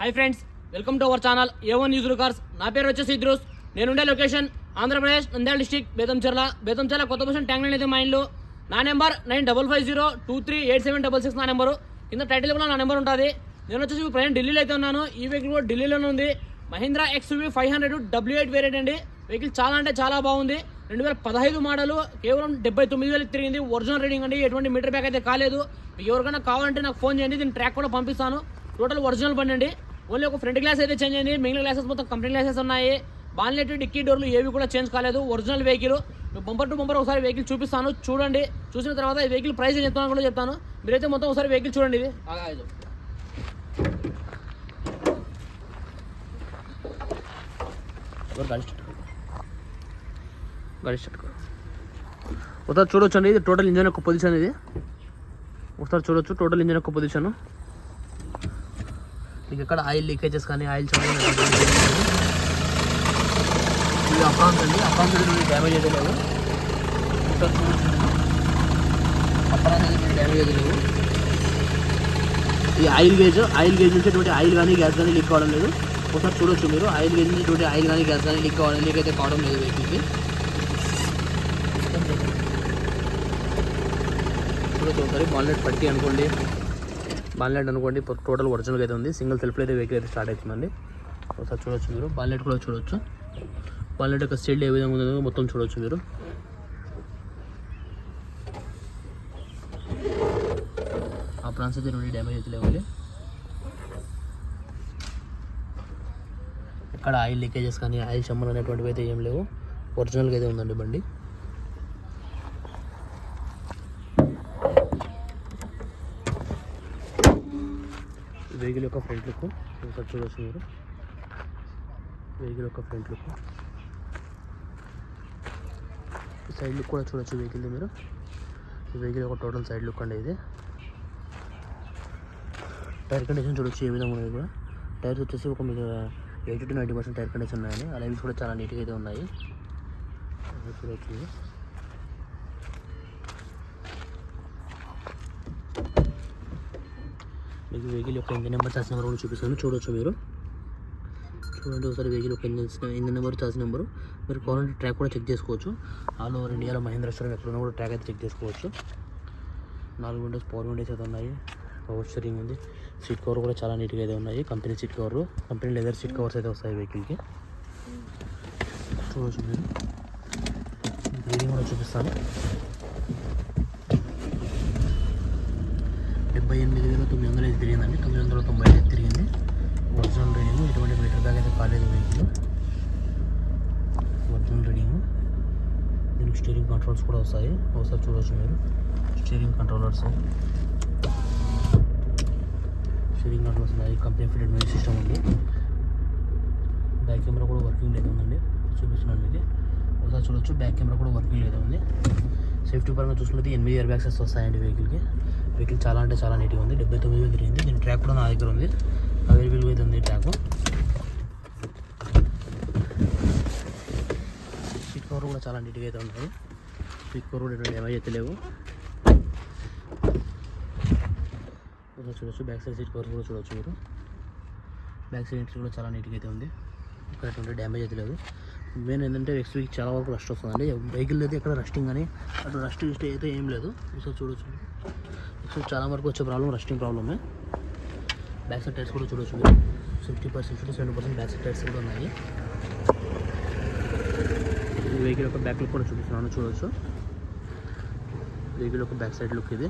Hi friends welcome to our channel A one news cars నా పేరు వచ్చేసి ఇద్రూస్. నేనుండే లొకేషన్ ఆంధ్రప్రదేశ్ నంద్యాల డిస్టిక్ బేతంచెర్ల బేతంచెర్ల కొత్త బస్టాండ్ ట్యాంక్ లైన్ అయితే మా ఇంట్లో నా number nine double five zero two three eight seven double six నా నెంబరు. కింద టైటిల్ కూడా నా నెంబర్ ఉంటుంది. నేను వచ్చేసి ప్రజెంట్ ఢిల్లీలో అయితే ఉన్నాను. ఈ వెహికల్ కూడా ఢిల్లీలోనే ఉంది. Mahindra XV five hundred W eight variant అండి. వెహికల్ చాలా అంటే చాలా బాగుంది. రెండు వేల పదహైదు మోడలు కేవలం డెబ్బై తొమ్మిది వేలు తిరిగింది. ఒరిజినల్ రీడింగ్ అండి. ఎటువంటి మీటర్ బ్యాక్ అయితే కాలేదు. ఎవరికైనా కావాలంటే నాకు ఫోన్ చేయండి. దీని ట్రాక్ కూడా పంపిస్తాను. టోటల్ ఒరిజినల్ బండి అండి. ఓన్లీ ఒక ఫ్రంట్ గ్లాస్ అయితే చేంజ్ అయింది. మిగిలిన గ్లాసెస్ మొత్తం కంపెనీ గ్లాసెస్ ఉన్నాయి. బాన్లెట్ డిక్కీ డోర్లు ఏవి కూడా చేంజ్ కాలేదు. Original vehicle. Bumper to bumper ఒకసారి వెహికల్ చూపిస్తాను. చూడండి. చూసిన తర్వాత ఈ వెహికల్ ప్రైస్ ఏం చెప్తాను కూడా చెప్తాను. మీరైతే మొత్తం ఒకసారి వెహికల్ చూడండి ఇది. బాగా ఒకసారి చూడొచ్చు అండి ఇది టోటల్ ఇంజన్ యొక్క పొజిషన్ ఇది. ఒకసారి చూడొచ్చు. టోటల్ ఇంజన్ యొక్క పొజిషన్. మీకు ఎక్కడ ఆయిల్ లీకేజెస్ కానీ ఆయిల్ చదువు ఇది అప్రాన్స్ అండి అప్రాన్స్ డ్యామేజ్ అయితే లేదు అప్రాన్స్ డ్యామేజ్ అయితే లేదు ఈ ఆయిల్ గేజ్ ఆయిల్ గేజ్ నుంచి ఆయిల్ కానీ గ్యాస్ కానీ లీక్ కావడం లేదు. ఒకసారి చూడొచ్చు మీరు. ఆయిల్ గేజ్ నుంచి ఆయిల్ కానీ గ్యాస్ కానీ లీక్ కావడం లీక్ అయితే కావడం లేదు వెహికల్కి చూడొచ్చు ఒకసారి బాన్లెట్ పట్టి అనుకోండి. బాన్లెట్ అనుకోండి టోటల్ ఒరిజినల్ అయితే ఉంది. సింగిల్ సెల్ఫ్లో అయితే వెహికల్ అయితే స్టార్ట్ అవుతుందండి. ఒకసారి చూడొచ్చు మీరు. బాన్లెట్ కూడా చూడొచ్చు. బాన్లెట్ యొక్క సీడ్ ఏ విధంగా ఉందో మొత్తం చూడొచ్చు మీరు. ఆ ప్రాన్స్ అయితే రెండు డ్యామేజ్ అయితే లేవండి. ఇక్కడ ఆయిల్ లీకేజెస్ కానీ ఆయిల్ చెమ్మలు అనేటువంటివి అయితే ఏం లేవు. ఒరిజినల్గా అయితే ఉందండి బండి. వెహికల్ యొక్క ఫ్రంట్ లుక్. ఒకసారి చూడవచ్చు మీరు. వెహికల్ యొక్క ఫ్రంట్ లుక్. సైడ్ లుక్ కూడా చూడొచ్చు వెహికల్ మీరు. వెహికల్ యొక్క టోటల్ సైడ్ లుక్ అండి ఇది. టైర్ కండిషన్ చూడొచ్చు ఏ విధంగా ఉన్నాయి కూడా. టైర్స్ వచ్చేసి ఒక మీకు eighty to ninety percent tyre condition ఉన్నాయండి. అలైన్స్ కూడా చాలా నీట్గా అయితే ఉన్నాయి. చూడవచ్చు చూడొచ్చు మీకు వెహికల్ యొక్క ఇంజన్ నెంబర్ చార్జ్ నెంబర్ కూడా చూపిస్తాను. చూడొచ్చు మీరు? చూడండి ఒకసారి వెహికల్ యొక్క engine engine number charge number. మీరు కావాలంటే ట్రాక్ కూడా చెక్ చేసుకోవచ్చు. ఆల్ ఓవర్ ఇండియాలో మహేంద్ర స్టోర్ ఎక్కడున్నా కూడా ట్రాక్ అయితే చెక్ చేసుకోవచ్చు. నాలుగు విండోస్ పవర్ విండోస్ అయితే ఉన్నాయి. పవర్ స్టీరింగ్ ఉంది. సీట్ కవర్ కూడా చాలా నీట్గా అయితే ఉన్నాయి. Company seat cover company leather seat covers అయితే వస్తాయి వెహికల్కి చూడవచ్చు మీరు. బ్రీడింగ్ కూడా చూపిస్తాను. డెబ్బై ఎనిమిది వేల తొమ్మిది వందలు అయితే తిరిగిందండి. తొమ్మిది వందల తొంభై అయితే తిరిగింది. ఒరిజినల్ రీడింగ్ ఎటువంటి మీటర్ బ్యాగ్ అయితే కాలేదు వెహికల్ ఒరిజినల్ రీడింగ్. దీనికి స్టీరింగ్ కంట్రోల్స్ కూడా వస్తాయి. ఒకసారి చూడవచ్చు మీరు. Steering controllers. స్టీరింగ్ కంట్రోల్స్ ఉన్నాయి. కంపెనీ ఫిటెడ్ మ్యూజిక్ సిస్టమ్ ఉంది. బ్యాక్ కెమెరా కూడా వర్కింగ్ లేదు ఉందండి. చూపిస్తున్నాను మీకు. ఒకసారి చూడొచ్చు. బ్యాక్ కెమెరా కూడా వర్కింగ్ లేదు ఉంది. సేఫ్టీ పరంగా చూసుకుంటే ఎనిమిది ఇయర్ బ్యాగ్స్ వస్తాయండి వెహికల్కి. వెహికల్ చాలా అంటే చాలా నీట్గా ఉంది. డెబ్బై తొమ్మిది వేలు తిరిగింది. దీని ట్రాక్ కూడా నా దగ్గర ఉంది. అవైలబుల్గా అయితే ఉంది ట్రాక్. సీట్ కవర్ కూడా చాలా నీట్గా అయితే ఉన్నాయి సీట్ కవర్ కూడా ఎటువంటి డ్యామేజ్ అయితే లేవు. ఒకసారి చూడొచ్చు. బ్యాక్ సైడ్ సీట్ కవర్ కూడా చూడొచ్చు మీరు. బ్యాక్ సైడ్ ఎంట్రీ కూడా చాలా నీట్గా అయితే ఉంది. ఇక్కడ ఎటువంటి డ్యామేజ్ అయితే లేదు. మెయిన్ ఏంటంటే నెక్స్ట్ వీక్ చాలా వరకు రష్ వస్తుందండి. వెహికల్ అయితే ఎక్కడ రస్టింగ్ అని అటు రస్ట్ గిస్ట్ అయితే ఏం లేదు. సో చూడొచ్చు. నెక్స్ట్ చాలా వరకు వచ్చే ప్రాబ్లం రస్టింగ్ ప్రాబ్లమే బ్యాక్ సైడ్ టైర్స్ కూడా చూడొచ్చు మీరు. Fifty percent fifty seventy percent back side tyres కూడా ఉన్నాయి. వెహికల్ యొక్క బ్యాక్ లుక్ కూడా చూపిస్తున్నాను చూడొచ్చు. వెహికల్ యొక్క బ్యాక్ సైడ్ లుక్ ఇది.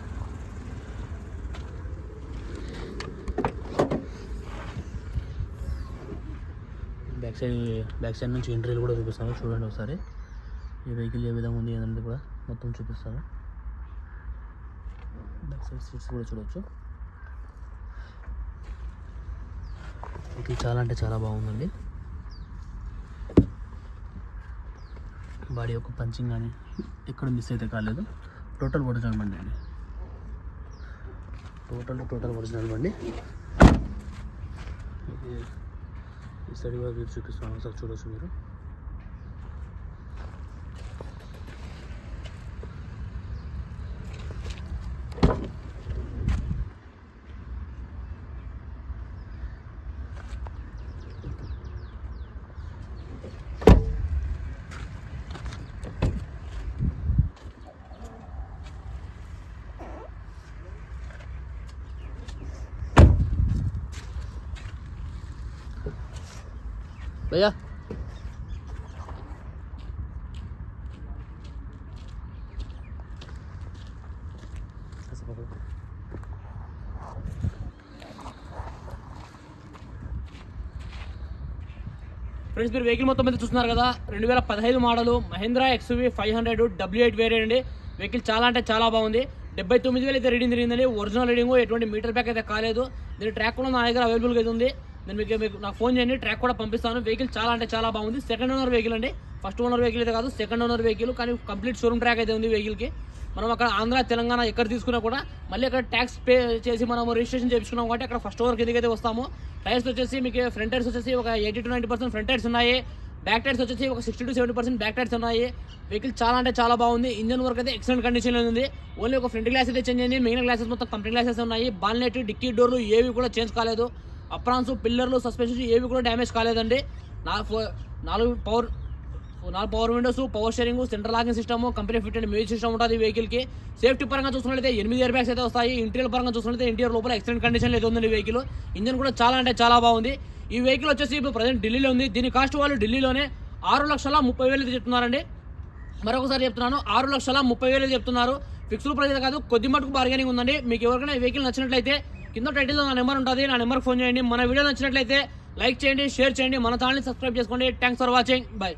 బ్యాక్ సైడ్ బ్యాక్ సైడ్ నుంచి ఎంట్రీలు కూడా చూపిస్తాను. చూడండి ఒకసారి. ఈ వెహికల్ ఏ విధంగా ఉంది అనేది కూడా మొత్తం చూపిస్తాను. బ్యాక్ సైడ్ సీట్స్ కూడా చూడవచ్చు వెహికల్ చాలా అంటే చాలా బాగుందండి. బాడీ యొక్క పంచింగ్ కానీ ఎక్కడ మిస్ అయితే కాలేదు. టోటల్ ఒరిజినల్ బండి అండి. టోటల్ టోటల్ ఒరిజినల్ బండి. ఇది ఈ సైడ్ కూడా వ్యూ చూపిస్తాను ఒకసారి చూడొచ్చు మీరు భయ్యా ఫ్రెండ్స్ మీరు వెహికల్ మొత్తం మీద చూస్తున్నారు కదా రెండు వేల పదహైదు model Mahindra XV five hundred W eight వేరే అండి. వెహికల్ చాలా అంటే చాలా బాగుంది. డెబ్బై తొమ్మిది వేలు అయితే రీడింగ్ జరిగిందండి ఒరిజినల్ రీడింగ్ ఎటువంటి మీటర్ బ్యాక్ అయితే కాలేదు. దీని ట్రాక్ కూడా నా దగ్గర అవైలబుల్గా అయితే ఉంది. నేను మీకు మీకు నాకు ఫోన్ చేయండి ట్రాక్ కూడా పంపిస్తాను. వెహికల్ చాలా అంటే చాలా బాగుంది. సెకండ్ ఓనర్ వెహికల్ అండి. ఫస్ట్ ఓనర్ వెహికల్ అయితే కాదు సెకండ్ ఓనర్ వెహికల్ కానీ కంప్లీట్ షోరూమ్ ట్రాక్ అయితే ఉంది వెహికల్కి మనం అక్కడ ఆంధ్ర తెలంగాణ ఎక్కడ తీసుకున్నా కూడా మళ్ళీ అక్కడ ట్యాక్స్ పే చేసి మనం రిజిస్ట్రేషన్ చేయించుకున్నాం కాబట్టి అక్కడ ఫస్ట్ ఓవర్ కిందకి వస్తాము. టైర్స్ వచ్చేసి మీకు ఫ్రంట్ టైర్స్ వచ్చేసి ఒక eighty to ninety percent front tyres ఉన్నాయి. బ్యాక్ టైర్స్ వచ్చేసి ఒక sixty to seventy percent back tyres ఉన్నాయి. వెహికల్ చాలా అంటే చాలా బాగుంది. ఇంజన్ వర్క్ అయితే ఎక్సలెంట్ కండిషన్లో ఉంది. ఓన్లీ ఒక ఫ్రంట్ గ్లాస్ అయితే చేంజ్ అయింది. మిగిలిన గ్లాసెస్ మొత్తం కంప్లీట్ గ్లాసెస్ ఉన్నాయి. బాల్నెట్ డిక్కీ డోర్లు ఏవి కూడా చేంజ్ కాలేదు. అప్రాన్స్ పిల్లర్లు సస్పెన్షన్ ఏవి కూడా డ్యామేజ్ కాలేదండి. నాలుగు నాలుగు పవర్ నాలుగు power windows power steering central locking system company fit and music system ఉంటుంది వెహికల్కి సేఫ్టీ పరంగా చూసుకున్నట్లయితే ఎనిమిది ఇయర్ బ్యాగ్స్ అయితే వస్తాయి. ఇంటీరియర్ పరంగా చూసుకున్నట్లయితే ఇంటీరియర్ లోపల ఎక్సలెంట్ కండిషన్ అయితే ఉంది వెహికల్ ఇంజన్ కూడా చాలా అంటే చాలా బాగుంది. ఈ వెహికల్ వచ్చేసి ఇప్పుడు ప్రజెంట్ ఢిల్లీలో ఉంది. దీని కాస్ట్ వాళ్ళు ఢిల్లీలోనే ఆరు లక్షల ముప్పై వేలు చెప్తున్నారండి. మరొకసారి చెప్తున్నాను ఆరు లక్షల ముప్పై వేలు చెప్తున్నారు. ఫిక్స్డ్ ప్రైస్ కాదు కొద్ది మటుకు బార్గెనింగ్ ఉందండి. మీకు ఎవరికైనా ఈ వెహికల్ నచ్చినట్లయితే కింద టైటిల్లో నా నెంబర్ ఉంటుంది. నా నెంబర్కి ఫోన్ చేయండి. మన వీడియో నచ్చినట్లయితే లైక్ చేయండి షేర్ చేయండి. మన ఛానల్ని సబ్స్క్రైబ్ చేసుకోండి. Thanks for watching bye